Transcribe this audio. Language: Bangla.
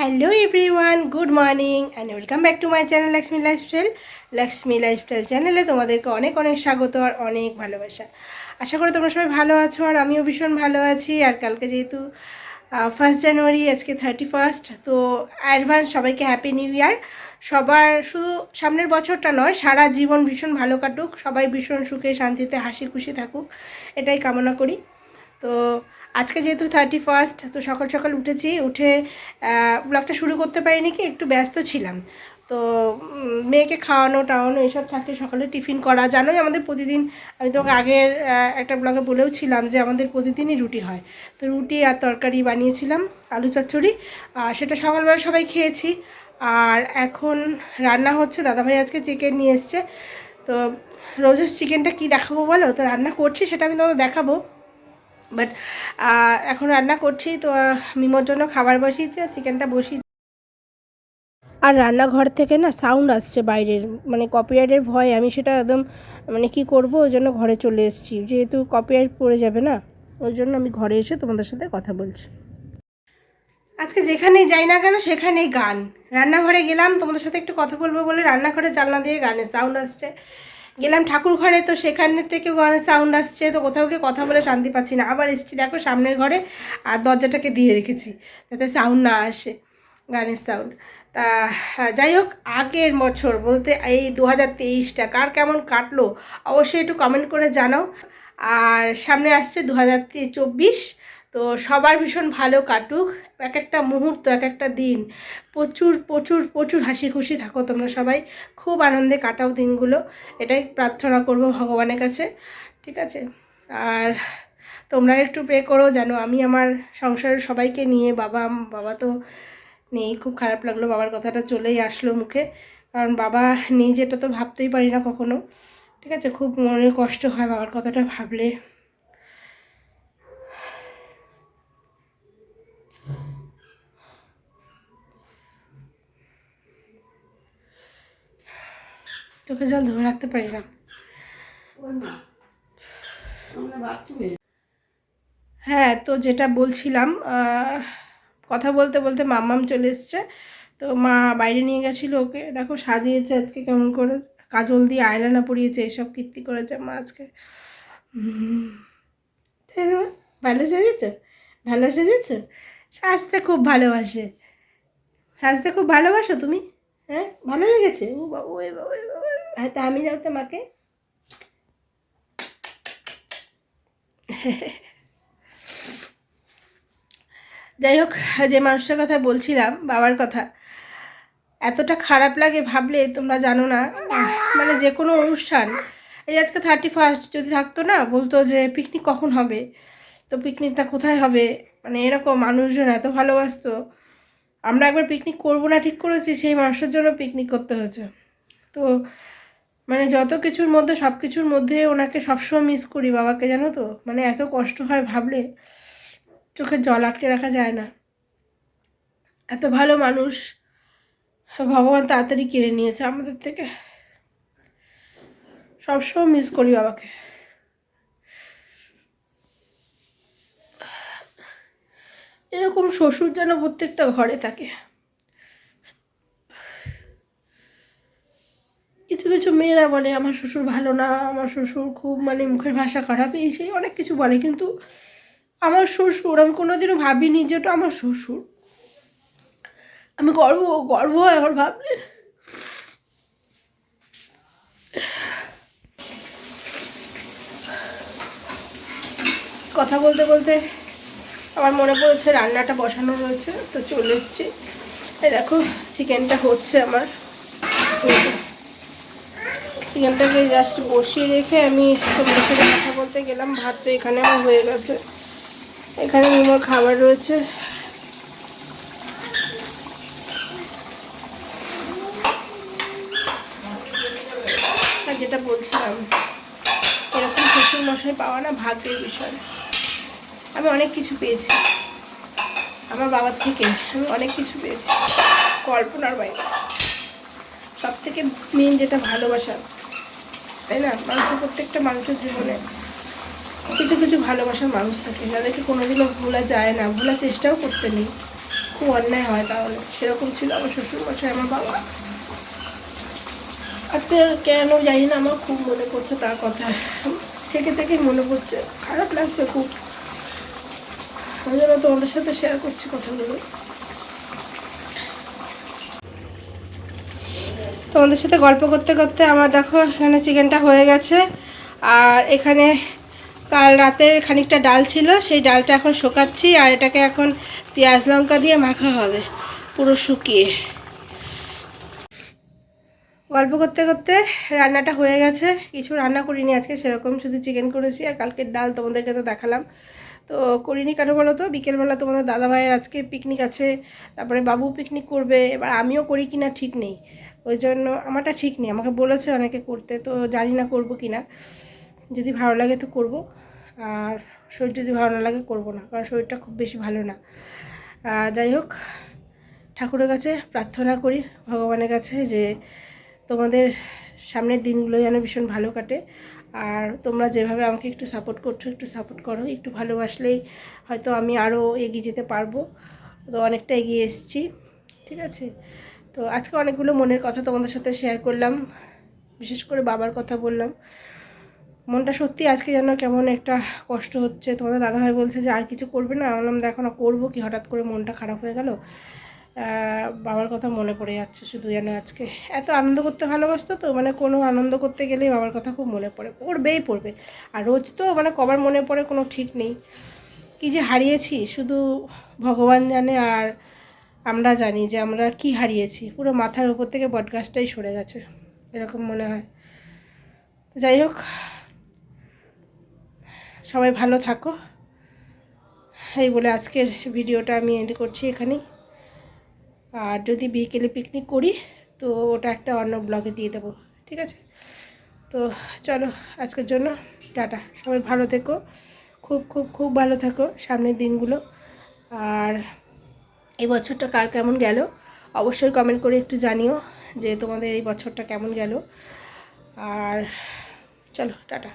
Hello everyone good morning and welcome back to my channel Lakshmi Lifestyle Lakshmi Lifestyle চ্যানেলে তোমাদেরকে অনেক অনেক স্বাগত আর অনেক ভালোবাসা। আশা করি তোমরা সবাই ভালো আছো আর আমিও ভীষণ ভালো আছি। আর কালকে যেহেতু ফার্স্ট জানুয়ারি আজকে থার্টি ফার্স্ট তো অ্যাডভান্স সবাইকে হ্যাপি নিউ ইয়ার সবার শুধু সামনের বছরটা নয়, সারা জীবন ভীষণ ভালো কাটুক। সবাই ভীষণ সুখে, শান্তিতে, হাসি খুশি থাকুক। এটাই কামনা করি। তো আজকে যেহেতু থার্টি ফার্স্ট তো সকাল সকাল উঠেছি, উঠে ব্লগটা শুরু করতে পারিনি কি, একটু ব্যস্ত ছিলাম। তো মেয়েকে খাওয়ানো, টাওয়ানো, এসব থাকে সকালে টিফিন করা, জানোই আমাদের প্রতিদিন, আমি তোমাকে আগের একটা ব্লগে বলেও ছিলাম যে আমাদের প্রতিদিনই রুটি হয়। তো রুটি আর তরকারি বানিয়েছিলাম, আলু চচ্চড়ি, আর সেটা সকালবেলা সবাই খেয়েছি। আর এখন রান্না হচ্ছে, দাদাভাই আজকে চিকেন নিয়ে এসছে। তো, রোজের চিকেনটা কি দেখাবো বলো? তো রান্না করছি, সেটা আমি তোমাকে দেখাবো। বাট এখন রান্না করছি, তো মিমোর জন্য খাবার বসিয়েছি আর চিকেনটা বসিয়ে আর রান্নাঘর থেকে না সাউন্ড আসছে বাইরের মানে কপিরাইটের ভয়, আমি সেটা একদম মানে কি করব, ওই জন্য ঘরে চলে এসেছি। যেহেতু কপিরাইট পড়ে যাবে না, ওই জন্য আমি ঘরে এসে তোমাদের সাথে কথা বলছি। আজকে যেখানেই যাই না কেন, সেখানেই গান। রান্নাঘরে গেলাম, তোমাদের সাথে একটু কথা বলব বলে রান্নাঘরে জানলা দিয়ে গানের সাউন্ড আসছে। গেলাম ঠাকুর ঘরে তো সেখানে থেকে গানের সাউন্ড আসছে তো কোথাও গিয়ে কথা বলে শান্তি পাচ্ছি না। আবার এসছি দেখো সামনের ঘরে আর দরজাটাকে দিয়ে রেখেছি যাতে সাউন্ড না আসে গানের সাউন্ড তা হ্যাঁ, যাই হোক আগের বছর বলতে এই দু হাজার তেইশটা কার কেমন কাটলো অবশ্যই একটু কমেন্ট করে জানাও। আর সামনে আসছে দু হাজার চব্বিশ তো সবার ভীষণ ভালো কাটুক। এক একটা মুহূর্ত এক একটা দিন। প্রচুর প্রচুর প্রচুর হাসি খুশি থাকো তোমরা সবাই। খুব আনন্দে কাটাও দিনগুলো। এটাই প্রার্থনা করব ভগবানের কাছে। ঠিক আছে? আর তোমরা একটু প্রে করো যেন আমি আমার সংসারের সবাইকে নিয়ে, বাবা বাবা তো নেই, খুব খারাপ লাগল বাবার কথাটা চলেই আসলো মুখে। কারণ বাবা নেই যেটা তো ভাবতেই পারি না কখনো। ঠিক আছে? খুব মনে কষ্ট হয় বাবার কথাটা ভাবলে। চোখে জল ধরে রাখতে পারি না। হ্যাঁ তো যেটা বলছিলাম কথা বলতে বলতে মাম্মাম চলে এসছে। তো মা বাইরে নিয়ে গেছিল ওকে। দেখো, সাজিয়েছে আজকে কেমন করে। কাজল দিয়ে আয়লানা পরিয়েছে, এসব কীর্তি করেছে মা আজকে? ভালো সেজেছ? ভালো সেজেছ? সাজতে খুব ভালোবাসে। সাজতে খুব ভালোবাসো তুমি? হ্যাঁ ভালো লেগেছে? ও বাবু ওই বাবু। হ্যাঁ তা আমি যাও তো যাই হোক, যে মানুষটার কথা বলছিলাম, বাবার কথা, এতটা খারাপ লাগে ভাবলে তোমরা জানো না। মানে যে কোনো অনুষ্ঠান, এই আজকে থার্টি ফার্স্ট যদি থাকতো না, বলতো যে পিকনিক কখন হবে? তো পিকনিকটা কোথায় হবে? মানে এরকম মানুষজন এত ভালোবাসতো। আমরা একবার পিকনিক করব না ঠিক করেছি, সেই মানুষের জন্য পিকনিক করতে হয়েছে। তো মানে যত কিছুর মধ্যে, সব কিছুর মধ্যে ওনাকে সবসময় মিস করি বাবাকে, জানো তো? মানে এত কষ্ট হয় ভাবলে। চোখে জল আটকে রাখা যায় না। এত ভালো মানুষ। ভগবান তাড়াতাড়ি কেড়ে নিয়েছে আমাদের থেকে। সবসময় মিস করি বাবাকে। এরকম শ্বশুর যেন প্রত্যেকটা ঘরে থাকে কিছু কিছু মেয়েরা বলে, আমার শ্বশুর ভালো না, আমার শ্বশুর খুব মানে মুখের ভাষা খারাপ। এই সেই অনেক কিছু বলে, কিন্তু আমার শ্বশুর, আমি কোনোদিনও ভাবিনি যে ওটা আমার শ্বশুর। আমি গর্ব গর্ব হয় আমার ভাবলে। কথা বলতে বলতে আমার মনে পড়েছে রান্নাটা বসানো রয়েছে, তো চলে এসছি। দেখো চিকেনটা হচ্ছে আমার। চিকেনটাকে জাস্ট বসিয়ে রেখে আমি তোমাদের কথা বলতে গেলাম, ভাত তো এখানে আমার হয়ে গেছে। এখানে মিমোর খাবার রয়েছে। যেটা বলছিলাম, এরকম শ্বশুর মশাই পাওয়া না ভাগ্যের বিষয়। আমি অনেক কিছু পেয়েছি। আমার বাবার থেকে আমি অনেক কিছু পেয়েছি। কল্পনার বাইরে। সব থেকে মেন যেটা ভালোবাসা তাই না? মানুষের প্রত্যেকটা মানুষের জীবনে কিছু কিছু ভালোবাসার মানুষ থাকে, যাদেরকে কোনোদিনও ভোলা যায় না, ভোলার চেষ্টাও করতে নেই। খুব অন্যায় হয় তাহলে। সেরকম ছিল আমার শ্বশুরমশাই, আমার বাবা। আজকে কেন জানি না, আমার খুব মনে পড়ছে তার কথা। থেকে থেকে মনে পড়ছে। খারাপ লাগছে খুব। আমি যেন তোমাদের সাথে শেয়ার করছি কথাগুলো। তোমাদের সাথে গল্প করতে করতে আমার দেখো, এখানে চিকেনটা হয়ে গেছে। আর এখানে কাল রাতে খানিকটা ডাল ছিল, সেই ডালটা এখন শোকাচ্ছি আর এটাকে এখন পেঁয়াজ লঙ্কা দিয়ে মাখা হবে, পুরো শুকিয়ে। গল্প করতে করতে রান্নাটা হয়ে গেছে, কিছু রান্না করিনি আজকে, সেরকম শুধু চিকেন করেছি আর কালকের ডাল তোমাদেরকে তো দেখালাম। তো করিনি কেন বলো তো? বিকেলবেলা তোমাদের দাদাভাইয়ের আজকে পিকনিক আছে, তারপরে বাবু পিকনিক করবে, এবার আমিও করি কিনা ঠিক নেই। ওই জন্য আমারটা ঠিক নেই। আমাকে বলেছে অনেকে করতে, তো জানি না করব কি না যদি ভালো লাগে তো করব। আর শরীর যদি ভালো না লাগে করব না, কারণ শরীরটা খুব বেশি ভালো না। যাই হোক, ঠাকুরের কাছে প্রার্থনা করি, ভগবানের কাছে, যে তোমাদের সামনের দিনগুলো যেন ভীষণ ভালো কাটে। আর তোমরা যেভাবে আমাকে একটু সাপোর্ট করছ, একটু সাপোর্ট করো। একটু ভালোবাসলেই হয়তো আমি আরও এগিয়ে যেতে পারব। তো অনেকটা এগিয়ে এসেছি। ঠিক আছে? তো আজকে অনেকগুলো মনের কথা তোমাদের সাথে শেয়ার করলাম। বিশেষ করে বাবার কথা বললাম। মনটা সত্যি আজকে যেন কেমন একটা কষ্ট হচ্ছে। তোমাদের দাদাভাই বলছে যে, আর কিছু করবে না? বললাম, দেখো না করব কি? হঠাৎ করে মনটা খারাপ হয়ে গেল। বাবার কথা মনে পড়ে যাচ্ছে শুধু যেন আজকে। এত আনন্দ করতে ভালোবাসতো তো মানে কোনো আনন্দ করতে গেলেই বাবার কথা খুব মনে পড়ে। পড়বেই পড়বে। আর রোজ তো মানে কবার মনে পড়ে, কোনো ঠিক নেই। কি যে হারিয়েছি, শুধু ভগবান জানে আর আমরা জানি যে আমরা কি হারিয়েছি। পুরো মাথার উপর থেকে বটগাছটাই সরে গেছে। এরকম মনে হয়। যাই হোক, সবাই ভালো থাকো। এই বলে আজকের ভিডিওটা আমি এন্ড করছি এখানেই। আর যদি বিকেলে পিকনিক করি, তো ওটা একটা অন্য ব্লগে দিয়ে দেবো। ঠিক আছে? তো চলো, আজকের জন্য টাটা। সবাই ভালো থেকো। খুব খুব খুব ভালো থাকো সামনের দিনগুলো। আর এই বছরটা কার কেমন গেল? অবশ্যই কমেন্ট করে একটু জানিও যে তোমাদের এই বছরটা কেমন গেল। আর চলো, টাটা।